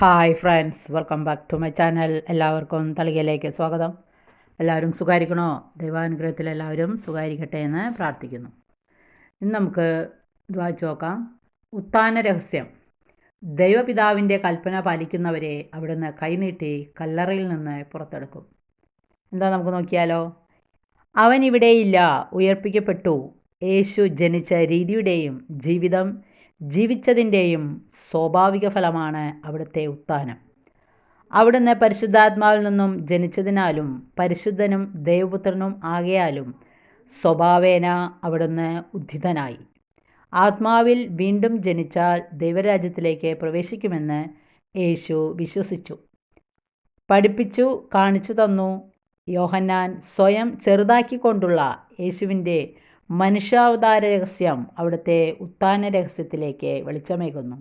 Hi friends welcome back to my channel എല്ലാവർക്കും തളികയിലേക്ക് സ്വാഗതം. എല്ലാവരും സുഖായിരിക്കണോ? ദൈവാനുഗ്രഹത്തിൽ എല്ലാവരും സുഖായിരിക്കട്ടെ എന്ന് പ്രാർത്ഥിക്കുന്നു. ഇന്ന് നമുക്ക് ഇത് വായിച്ചു നോക്കാം. ഉത്താന രഹസ്യം. ദൈവപിതാവിന്റെ കൽപ്പന പാലിക്കുന്നവരെ അവിടുന്ന് കൈനീട്ടി കല്ലറയിൽ നിന്ന് പുറത്തെടുക്കും. എന്താ നമുക്ക് നോക്കിയാലോ? അവൻ ഇവിടെയില്ല ഉയർപ്പിക്കപ്പെട്ടു. യേശു ജനിച്ച രീതിയുടെയും ജീവിതം ജീവിച്ചതിന്റെയും സ്വാഭാവിക ഫലമാണ് അവിടുത്തെ ഉത്ഥാനം. അവിടുന്ന് പരിശുദ്ധാത്മാവിൽ നിന്നും ജനിച്ചതിനാലും പരിശുദ്ധനും ദൈവപുത്രനും ആകയാലും സ്വഭാവേന അവിടുന്ന് ഉദ്ധിതനായി. ആത്മാവിൽ വീണ്ടും ജനിച്ചാൽ ദൈവരാജ്യത്തിലേക്ക് പ്രവേശിക്കുമെന്ന് യേശു വിശ്വസിച്ചു. പഠിപ്പിച്ചു കാണിച്ചു തന്നു. യോഹന്നാൻ സ്വയം ചെറുതാക്കിക്കൊണ്ടുള്ള യേശുവിന്റെ മനുഷ്യാവതാര രഹസ്യം അവിടുത്തെ ഉത്താന രഹസ്യത്തിലേക്ക് വെളിച്ചമേകുന്നു.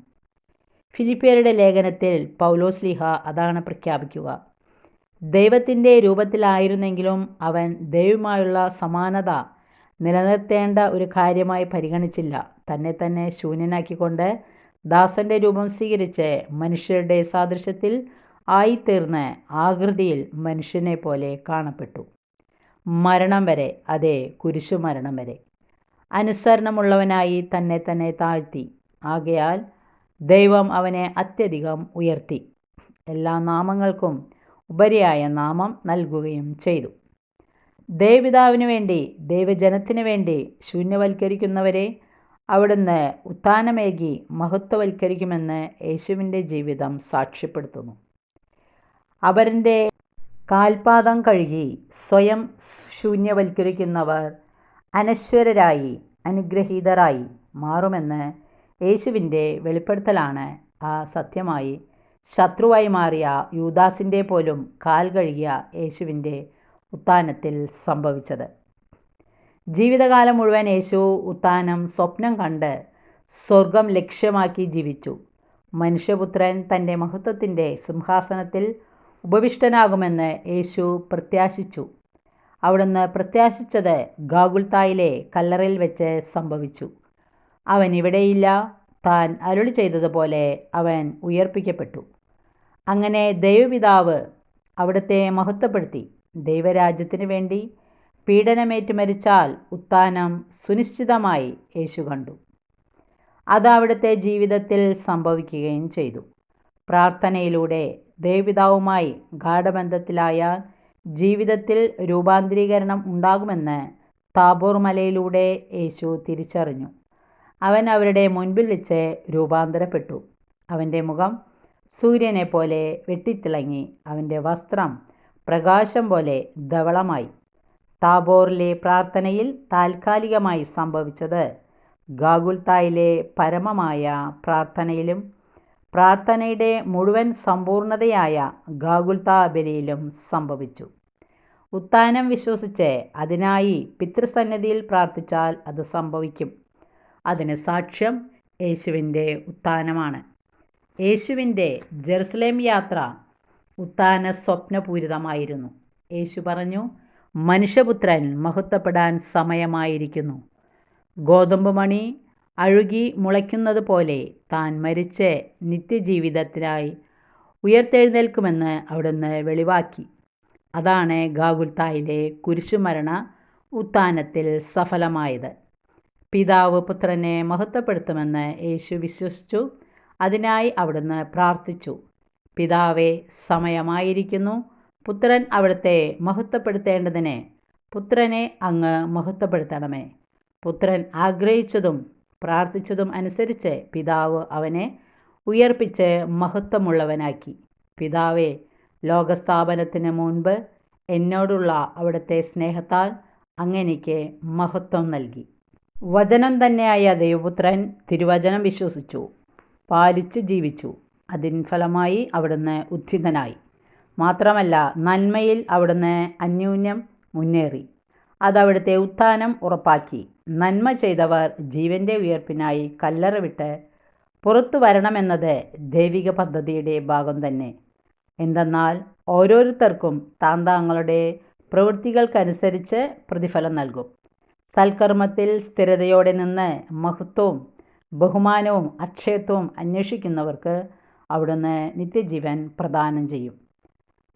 ഫിലിപ്പിയരുടെ ലേഖനത്തിൽ പൗലോസ്ലിഹ അതാണ് പ്രഖ്യാപിക്കുക. ദൈവത്തിന്റെ രൂപത്തിലായിരുന്നെങ്കിലും അവൻ ദൈവമായുള്ള സമാനത നിലനിർത്തേണ്ട ഒരു കാര്യമായി പരിഗണിച്ചില്ല. തന്നെ തന്നെ ശൂന്യനാക്കിക്കൊണ്ട് ദാസന്റെ രൂപം സ്വീകരിച്ച് മനുഷ്യരുടെ സാദൃശ്യത്തിൽ ആയിത്തീർന്ന് ആകൃതിയിൽ മനുഷ്യനെ പോലെ കാണപ്പെട്ടു. മരണം വരെ അതെ കുരിശു മരണം വരെ. അനുസരണമുള്ളവനായി തന്നെ തന്നെ താഴ്ത്തി. ആകയാൽ ദൈവം അവനെ അത്യധികം ഉയർത്തി. എല്ലാ നാമങ്ങൾക്കും ഉപരിയായ നാമം നൽകുകയും ചെയ്തു. ദേവിതാവിന് വേണ്ടി ദൈവജനത്തിനു വേണ്ടി ശൂന്യവൽക്കരിക്കുന്നവരെ അവിടുന്ന് ഉത്ഥാനമേകി മഹത്വവൽക്കരിക്കുമെന്ന് യേശുവിന്റെ ജീവിതം സാക്ഷ്യപ്പെടുത്തുന്നു. അവരിന്റെ കാൽപാദം കഴുകി സ്വയം ശൂന്യവൽക്കരിക്കുന്നവർ അനശ്വരരായി അനുഗ്രഹീതരായി മാറുമെന്ന് യേശുവിന്റെ വെളിപ്പെടുത്തലാണ് ആ സത്യമായി. ശത്രുവായി മാറിയ യൂദാസിന്റെ പോലും കാൽ കഴുകിയ യേശുവിന്റെ ഉത്ഥാനത്തിൽ സംഭവിച്ചത്. ജീവിതകാലം മുഴുവൻ യേശു ഉത്ഥാനം സ്വപ്നം കണ്ട് സ്വർഗം ലക്ഷ്യമാക്കി ജീവിച്ചു. മനുഷ്യപുത്രൻ തന്റെ മഹത്വത്തിന്റെ സിംഹാസനത്തിൽ ഉപവിഷ്ടനാകുമെന്ന് യേശു പ്രത്യാശിച്ചു. അവിടുന്ന് പ്രത്യാശിച്ചത് ഗാഗുൽത്തായിലെ കല്ലറയിൽ വെച്ച് സംഭവിച്ചു. അവൻ ഇവിടെയില്ല. താൻ അരുളി ചെയ്തതുപോലെ അവൻ ഉയർപ്പിക്കപ്പെട്ടു. അങ്ങനെ ദൈവപിതാവ് അവിടുത്തെ മഹത്വപ്പെടുത്തി. ദൈവരാജ്യത്തിന് വേണ്ടി പീഡനമേറ്റ് മരിച്ചാൽ ഉത്ഥാനം സുനിശ്ചിതമായി യേശു കണ്ടു. അത് അവിടുത്തെ ജീവിതത്തിൽ സംഭവിക്കുകയും ചെയ്തു. പ്രാർത്ഥനയിലൂടെ ദൈവപിതാവുമായി ഗാഠബന്ധത്തിലായാൽ ജീവിതത്തിൽ രൂപാന്തരീകരണം ഉണ്ടാകുമെന്ന് താബോർ മലയിലൂടെ യേശു തിരിച്ചറിഞ്ഞു. അവൻ അവരുടെ മുൻപിൽ വെച്ച് രൂപാന്തരപ്പെട്ടു. അവന്റെ മുഖം സൂര്യനെ പോലെ വെട്ടിത്തിളങ്ങി. അവന്റെ വസ്ത്രം പ്രകാശം പോലെ ധവളമായി. താബോറിലെ പ്രാർത്ഥനയിൽ താൽക്കാലികമായി സംഭവിച്ചത് ഗാഗുൽത്തായിലെ പരമമായ പ്രാർത്ഥനയിലും പ്രാർത്ഥനയുടെ മുഴുവൻ സമ്പൂർണതയായ ഗാഗുൽത്താ ബലിയിലും സംഭവിച്ചു. ഉത്താനം വിശ്വസിച്ച് അതിനായി പിതൃസന്നിധിയിൽ പ്രാർത്ഥിച്ചാൽ അത് സംഭവിക്കും. അതിന് സാക്ഷ്യം യേശുവിന്റെ ഉത്ഥാനമാണ് യേശുവിന്റെ ജെറുസലേം യാത്ര ഉത്ഥാന സ്വപ്നപൂരിതമായിരുന്നു. യേശു പറഞ്ഞു മനുഷ്യപുത്രൻ മഹത്വപ്പെടാൻ സമയമായിരിക്കുന്നു. ഗോതമ്പ് മണി അഴുകി മുളയ്ക്കുന്നത് പോലെ താൻ മരിച്ച് നിത്യജീവിതത്തിനായി ഉയർത്തെഴുന്നേൽക്കുമെന്ന് അവിടുന്ന് വെളിവാക്കി. അതാണ് ഗാഗുൽത്തായിലെ കുരിശുമരണ ഉത്താനത്തിൽ സഫലമായത്. പിതാവ് പുത്രനെ മഹത്വപ്പെടുത്തുമെന്ന് യേശു വിശ്വസിച്ചു. അതിനായി അവിടുന്ന് പ്രാർത്ഥിച്ചു. പിതാവെ സമയമായിരിക്കുന്നു. പുത്രൻ അവിടുത്തെ മഹത്വപ്പെടുത്തേണ്ടതിന് പുത്രനെ അങ്ങ് മഹത്വപ്പെടുത്തണമേ. പുത്രൻ ആഗ്രഹിച്ചതും പ്രാർത്ഥിച്ചതും അനുസരിച്ച് പിതാവ് അവനെ ഉയർപ്പിച്ച് മഹത്വമുള്ളവനാക്കി. പിതാവെ ലോകസ്ഥാപനത്തിന് മുൻപ് എന്നോടുള്ള അവിടുത്തെ സ്നേഹത്താൽ അങ്ങനെക്ക് മഹത്വം നൽകി. വചനം തന്നെയായ ദൈവപുത്രൻ തിരുവചനം വിശ്വസിച്ചു പാലിച്ച് ജീവിച്ചു. അതിൻ ഫലമായി അവിടുന്ന് ഉദ്ധിതനായി മാത്രമല്ല നന്മയിൽ അവിടുന്ന് അന്യൂന്യം മുന്നേറി. അതവിടുത്തെ ഉത്ഥാനം ഉറപ്പാക്കി. നന്മ ചെയ്തവർ ജീവന്റെ ഉയർപ്പിനായി കല്ലറ വിട്ട് പുറത്തു വരണമെന്നത് ദൈവിക പദ്ധതിയുടെ ഭാഗം തന്നെ. എന്തെന്നാൽ ഓരോരുത്തർക്കും താൻ താങ്കളുടെ പ്രവൃത്തികൾക്കനുസരിച്ച് പ്രതിഫലം നൽകും. സൽക്കർമ്മത്തിൽ സ്ഥിരതയോടെ നിന്ന് മഹത്വവും ബഹുമാനവും അക്ഷയത്വവും അന്വേഷിക്കുന്നവർക്ക് അവിടുന്ന് നിത്യജീവൻ പ്രദാനം ചെയ്യും.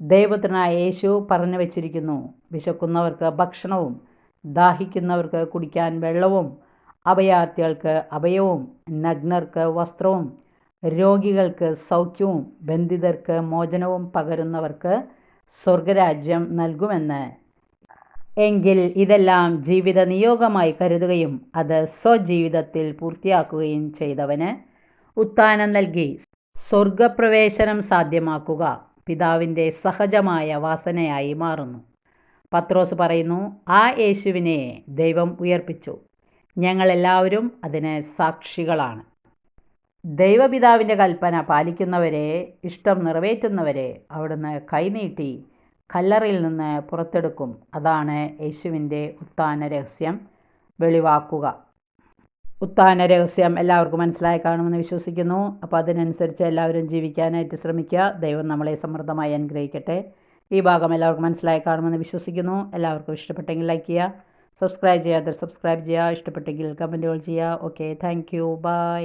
ദൈവത്തിനായ യേശു പറഞ്ഞു വച്ചിരിക്കുന്നു വിശക്കുന്നവർക്ക് ഭക്ഷണവും ദാഹിക്കുന്നവർക്ക് കുടിക്കാൻ വെള്ളവും അഭയാർത്ഥികൾക്ക് അഭയവും നഗ്നർക്ക് വസ്ത്രവും രോഗികൾക്ക് സൗഖ്യവും ബന്ധിതർക്ക് മോചനവും പകരുന്നവർക്ക് സ്വർഗരാജ്യം നൽകുമെന്ന്. എങ്കിൽ ഇതെല്ലാം ജീവിത നിയോഗമായി കരുതുകയും അത് സ്വജീവിതത്തിൽ പൂർത്തിയാക്കുകയും ചെയ്തവന് ഉത്താനം നൽകി. സ്വർഗപ്രവേശനം സാധ്യമാക്കുക പിതാവിന്റെ സഹജമായ വാസനയായി മാറുന്നു. പത്രോസ് പറയുന്നു ആ യേശുവിനെ ദൈവം ഉയർപ്പിച്ചു. ഞങ്ങളെല്ലാവരും അതിന് സാക്ഷികളാണ്. ദൈവപിതാവിന്റെ കൽപ്പന പാലിക്കുന്നവരെ ഇഷ്ടം നിറവേറ്റുന്നവരെ അവിടുന്ന് കൈനീട്ടി കല്ലറയിൽ നിന്ന് പുറത്തെടുക്കും. അതാണ് യേശുവിന്റെ ഉത്താന രഹസ്യം. വെളിവാക്കുക. ഉത്താന രഹസ്യം എല്ലാവർക്കും മനസ്സിലായി കാണുമെന്ന് വിശ്വസിക്കുന്നു. അപ്പോൾ അതിനനുസരിച്ച് എല്ലാവരും ജീവിക്കാനായിട്ട് ശ്രമിക്കുക. ദൈവം നമ്മളെ സമൃദ്ധമായി അനുഗ്രഹിക്കട്ടെ. ഈ ഭാഗം എല്ലാവർക്കും മനസ്സിലായി കാണുമെന്ന് വിശ്വസിക്കുന്നു. എല്ലാവർക്കും ഇഷ്ടപ്പെട്ടെങ്കിൽ ലൈക്ക് ചെയ്യുക സബ്സ്ക്രൈബ് ചെയ്യാതെ സബ്സ്ക്രൈബ് ചെയ്യുക ഇഷ്ടപ്പെട്ടെങ്കിൽ കമന്റുകൾ ചെയ്യുക. Okay thank you by